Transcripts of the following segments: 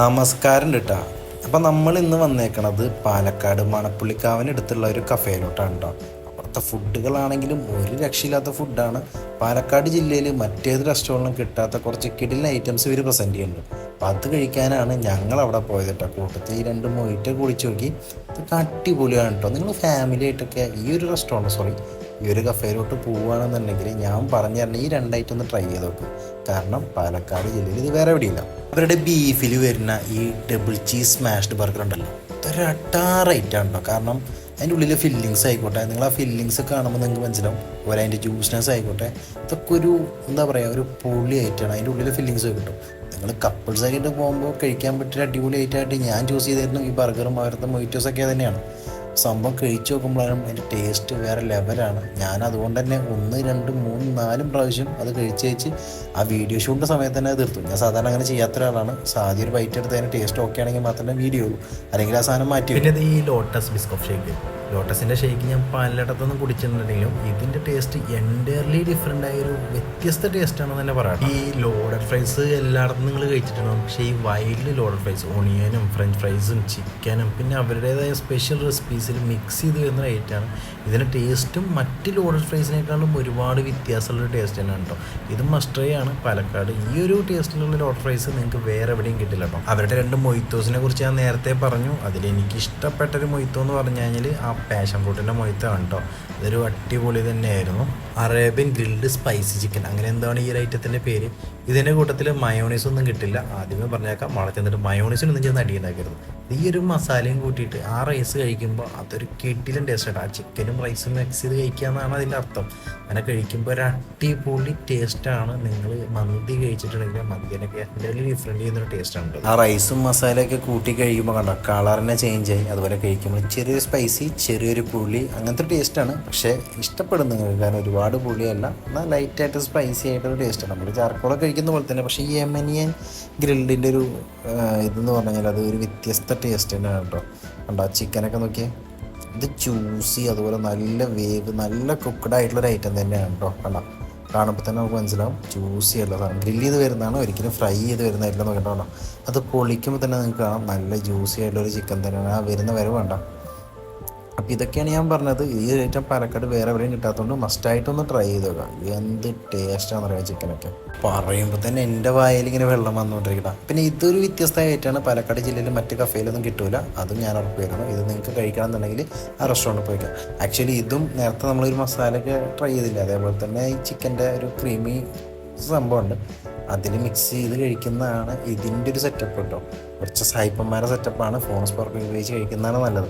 നമസ്കാരം കേട്ടാ അപ്പം നമ്മൾ ഇന്ന് വന്നേക്കണത് പാലക്കാട് മണപ്പുള്ളിക്കാവിനടുത്തുള്ള ഒരു കഫേയിലോട്ടാണ് കേട്ടോ അവിടുത്തെ ഫുഡുകളാണെങ്കിലും ഒരു രക്ഷയില്ലാത്ത ഫുഡാണ്. പാലക്കാട് ജില്ലയിൽ മറ്റേത് റെസ്റ്റോറന്റിലും കിട്ടാത്ത കുറച്ച് കിടിലൻ ഐറ്റംസ് ഇവർ പ്രസന്റ് ചെയ്യുന്നുണ്ട്. അപ്പം അത് കഴിക്കാനാണ് ഞങ്ങൾ അവിടെ പോയത് കേട്ടോ കൂട്ടത്തിൽ ഈ രണ്ട് മൊയ്റ്റ് കുടിച്ച് നോക്കി. ഇതൊക്കെ അടിപൊളിയാണ് കേട്ടോ നിങ്ങൾ ഫാമിലി ആയിട്ടൊക്കെ ഈ ഒരു റെസ്റ്റോറന്റ് സോറി ഈ ഒരു കഫേയിലോട്ട് പോവുകയാണെന്നുണ്ടെങ്കിൽ ഞാൻ പറഞ്ഞു തരണം ഈ രണ്ടായിട്ടൊന്ന് ട്രൈ ചെയ്ത് നോക്ക്. കാരണം പാലക്കാട് ജില്ലയിൽ ഇത് വേറെ എവിടെയില്ല. അവരുടെ ബീഫിൽ വരുന്ന ഈ ഡബിൾ ചീസ് സ്മാഷ്ഡ് ബർഗർ ഉണ്ടല്ലോ. ഇതൊരു അട്ടാറൈറ്റാണ് കേട്ടോ കാരണം അതിന്റെ ഉള്ളിലെ ഫില്ലിങ്സ് ആയിക്കോട്ടെ നിങ്ങൾ ആ ഫില്ലിങ്സ് കാണുമ്പോൾ നിങ്ങൾക്ക് മനസ്സിലാവും. അതുപോലെ അതിന്റെ ജ്യൂസ്നെസ് ആയിക്കോട്ടെ ഇതൊക്കെ ഒരു എന്താ പറയുക ഒരു പൊളി ആയിട്ടാണ് അതിന്റെ ഉള്ളിലെ ഫില്ലിങ്സ് കിട്ടും. നിങ്ങൾ കപ്പിൾസ് ആയിട്ട് പോകുമ്പോൾ കഴിക്കാൻ പറ്റിയ അടിപൊളി ആയിട്ടായിട്ട് ഞാൻ ചൂസ് ചെയ്തിരുന്നു ഈ ബർഗറും അവരുടെ മൊയ്റ്റോസൊക്കെ തന്നെയാണ്. സംഭവം കഴിച്ചു നോക്കുമ്പോഴാണ് അതിന്റെ ടേസ്റ്റ് വേറെ ലെവലാണ് ഞാൻ അതുകൊണ്ട് തന്നെ ഒന്ന് രണ്ട് മൂന്ന് നാലും പ്രാവശ്യം അത് കഴിച്ച് കഴിച്ച് ആ വീഡിയോ ഷൂട്ടിന്റെ സമയത്ത് തന്നെ തീർത്തു. ഞാൻ സാധാരണ അങ്ങനെ ചെയ്യാത്ത ഒരാളാണ്. സാധ്യ ഒരു ബൈറ്റ് എടുത്ത് അതിന്റെ ടേസ്റ്റ് ഓക്കെ ആണെങ്കിൽ മാത്രമേ വീഡിയോ ഉള്ളൂ. അല്ലെങ്കിൽ ആ സാധനം മാറ്റി. പിന്നെ ഈ ലോട്ടസ് ബിസ്കോഫ് ഷേക്ക് ലോട്ടസിന്റെ ഷേക്ക് ഞാൻ പലയിടത്തൊന്നും കുടിച്ചിട്ടുണ്ടെങ്കിലും ഇതിന്റെ ടേസ്റ്റ് എന്റയർലി ഡിഫറെന്റ് ആയ ഒരു വ്യത്യസ്ത ടേസ്റ്റ് ആണെന്ന് തന്നെ പറയാം ഈ ലോഡഡ് ഫ്രൈസ് എല്ലായിടത്തും നിങ്ങൾ കഴിച്ചിട്ടുണ്ടാവും. പക്ഷേ ഈ വൈൽഡ് ലോഡഡ് ഫ്രൈസ് ഓണിയനും ഫ്രഞ്ച് ഫ്രൈസും ചിക്കനും പിന്നെ അവരുടേതായ സ്പെഷ്യൽ റെസിപ്പീസിൽ മിക്സ് ചെയ്ത് വരുന്ന ഐറ്റാണ് ഇതിന്റെ ടേസ്റ്റും മറ്റ് ലോഡഡ് ഫ്രൈസിനേക്കാളും ഒരുപാട് വ്യത്യാസമുള്ള ടേസ്റ്റ് തന്നെയാണ് കേട്ടോ. ഇത് മസ്റ്റ് ആണ്. പാലക്കാട് ഈ ഒരു ടേസ്റ്റിലുള്ള ലോഡഡ് ഫ്രൈസ് നിങ്ങൾക്ക് വേറെ എവിടെയും കിട്ടില്ല കേട്ടോ. അവരുടെ രണ്ട് മൊയ്ത്തോസിനെ കുറിച്ച് ഞാൻ നേരത്തെ പറഞ്ഞു. അതിൽ എനിക്ക് ഇഷ്ടപ്പെട്ട ഒരു മൊയ്ത്തോ എന്ന് പറഞ്ഞു കഴിഞ്ഞാൽ ആ പാഷൻ ഫ്രൂട്ടിന്റെ മൊയ്ത്ത കണ്ടോ ഇതൊരു അടിപൊളി തന്നെയായിരുന്നു. Arabian grilled spicy chicken. അങ്ങനെ എന്താണ് ഈ ഒരു ഐറ്റത്തിന്റെ പേര്? ഇതിന്റെ കൂട്ടത്തിൽ മയോണൈസ് ഒന്നും കിട്ടില്ല. ആദ്യമേ പറഞ്ഞേക്കാം മള ചെന്നിട്ട് മയോണൈസിനൊന്നും ചെന്ന് അടിയുണ്ടാക്കരുത്. ഈ ഒരു മസാലയും കൂട്ടിയിട്ട് ആ റൈസ് കഴിക്കുമ്പോൾ അതൊരു കിട്ടിലും ടേസ്റ്റ് ആ ചിക്കനും റൈസും മിക്സ് ചെയ്ത് കഴിക്കുക എന്നാണ് അതിന്റെ അർത്ഥം. അങ്ങനെ കഴിക്കുമ്പോൾ ഒരു അടിപൊളി ടേസ്റ്റാണ് നിങ്ങൾ മന്തി കഴിച്ചിട്ടുണ്ടെങ്കിൽ മന്തിനൊക്കെ എന്തെങ്കിലും ഡിഫറെന്റ് ചെയ്യുന്നൊരു ടേസ്റ്റാണ് ആ റൈസും മസാലയൊക്കെ കൂട്ടി കഴിക്കുമ്പോൾ കണ്ടോ കളറിനെ ചേഞ്ച് ആയി. അതുപോലെ കഴിക്കുമ്പോൾ ചെറിയൊരു സ്പൈസി ചെറിയൊരു പുളി അങ്ങനത്തെ ടേസ്റ്റാണ് പക്ഷേ ഇഷ്ടപ്പെടുന്നു കാരണം ഒരുപാട് പുളിയല്ല. എന്നാൽ ലൈറ്റായിട്ട് സ്പൈസി ആയിട്ടൊരു ടേസ്റ്റാണ് നമ്മൾ ചാർക്കോളൊക്കെ കഴിക്കുന്ന പോലെ തന്നെ. പക്ഷേ ഈ യമനിയൻ ഗ്രിൽഡിന്റെ ഒരു ഇതെന്ന് പറഞ്ഞു കഴിഞ്ഞാൽ അത് ഒരു വ്യത്യസ്ത ടേസ്റ്റ് തന്നെയാണ് കേട്ടോ. കണ്ടോ ചിക്കനൊക്കെ നോക്കിയേ. ഇത് ജ്യൂസി അതുപോലെ നല്ല വേവ് നല്ല കുക്ക്ഡ് ആയിട്ടുള്ള ഒരു ഐറ്റം തന്നെയാണ് കേട്ടോ. കണ്ടോ കാണുമ്പോൾ തന്നെ നമുക്ക് മനസ്സിലാവും. ജ്യൂസി അല്ലതാണ് ഗ്രില്ല് ചെയ്ത് വരുന്നതാണ് ഒരിക്കലും ഫ്രൈ ചെയ്ത് വരുന്നതായിട്ടില്ല നോക്കണ്ടോ അത് പൊളിക്കുമ്പോൾ തന്നെ നിങ്ങൾക്ക് കാണാം. നല്ല ജ്യൂസി ആയിട്ടുള്ള ഒരു ചിക്കൻ തന്നെയാണ്. ആ വരുന്ന വരവ് വേണ്ട അപ്പോൾ ഇതൊക്കെയാണ് ഞാൻ പറഞ്ഞത്. ഈ ഐറ്റം പാലക്കാട് വേറെ എവിടെയും കിട്ടാത്തതുകൊണ്ട് മസ്റ്റായിട്ടൊന്ന് ട്രൈ ചെയ്ത് നോക്കാം എന്ത് ടേസ്റ്റാണെന്ന് അറിയാം ചിക്കനൊക്കെ. പറയുമ്പോൾ തന്നെ എന്റെ വായിൽ ഇങ്ങനെ വെള്ളം വന്നുകൊണ്ടിരിക്കണം പിന്നെ ഇതൊരു വ്യത്യസ്ത ഐറ്റമാണ് പാലക്കാട് ജില്ലയിൽ മറ്റ് കഫേയിലൊന്നും കിട്ടൂല. അതും ഞാൻ ഉറപ്പ് വരുന്നു ഇത് നിങ്ങൾക്ക് കഴിക്കണം എന്നുണ്ടെങ്കിൽ ആ റെസ്റ്റോറന്റിൽ പോയിക്കാം. ആക്ച്വലി ഇതും നേരത്തെ നമ്മളൊരു മസാലയൊക്കെ ട്രൈ ചെയ്തില്ല? അതേപോലെ തന്നെ ഈ ചിക്കന്റെ ഒരു ക്രീമി സംഭവമുണ്ട്. അതിൽ മിക്സ് ചെയ്ത് കഴിക്കുന്നതാണ് ഇതിന്റെ ഒരു സെറ്റപ്പ് കേട്ടോ കുറച്ച് സായിപ്പന്മാരുടെ സെറ്റപ്പാണ് ഫോൺ സ്പോർക്ക് ഉപയോഗിച്ച് കഴിക്കുന്നതാണ് നല്ലത്.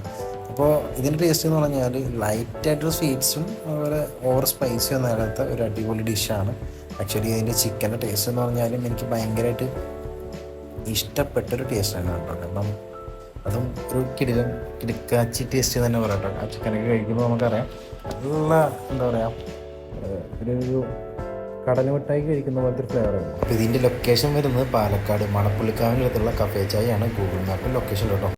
അപ്പോൾ ഇതിന്റെ ടേസ്റ്റ് എന്ന് പറഞ്ഞാൽ ലൈറ്റായിട്ടുള്ള സ്വീറ്റ്സും അതുപോലെ ഓവർ സ്പൈസിയും ഒന്നും അല്ലാത്ത ഒരു അടിപൊളി ഡിഷാണ് ആക്ച്വലി ഇതിന്റെ ചിക്കന്റെ ടേസ്റ്റ് എന്ന് പറഞ്ഞാലും എനിക്ക് ഭയങ്കരമായിട്ട് ഇഷ്ടപ്പെട്ടൊരു ടേസ്റ്റാണ് കേട്ടോ. കാരണം അതും ഒരു കിടിലൻ കിടുക്കാച്ചി ടേസ്റ്റ് തന്നെ പറയാം കേട്ടോ. ആ ചിക്കനൊക്കെ കഴിക്കുമ്പോൾ നമുക്കറിയാം നല്ല എന്താ പറയുക ഒരു ഒരു കടല മിഠായി കഴിക്കുന്ന പോലത്തെ ഫ്ലേവറാണ് ഇതിന്റെ ലൊക്കേഷൻ വരുന്നത് പാലക്കാട്. മണപ്പുള്ളിക്കാവിനടുത്തുള്ള കഫേ ചായയാണ്. ഗൂഗിൾ മാപ്പിൽ ലൊക്കേഷൻ കേട്ടോ.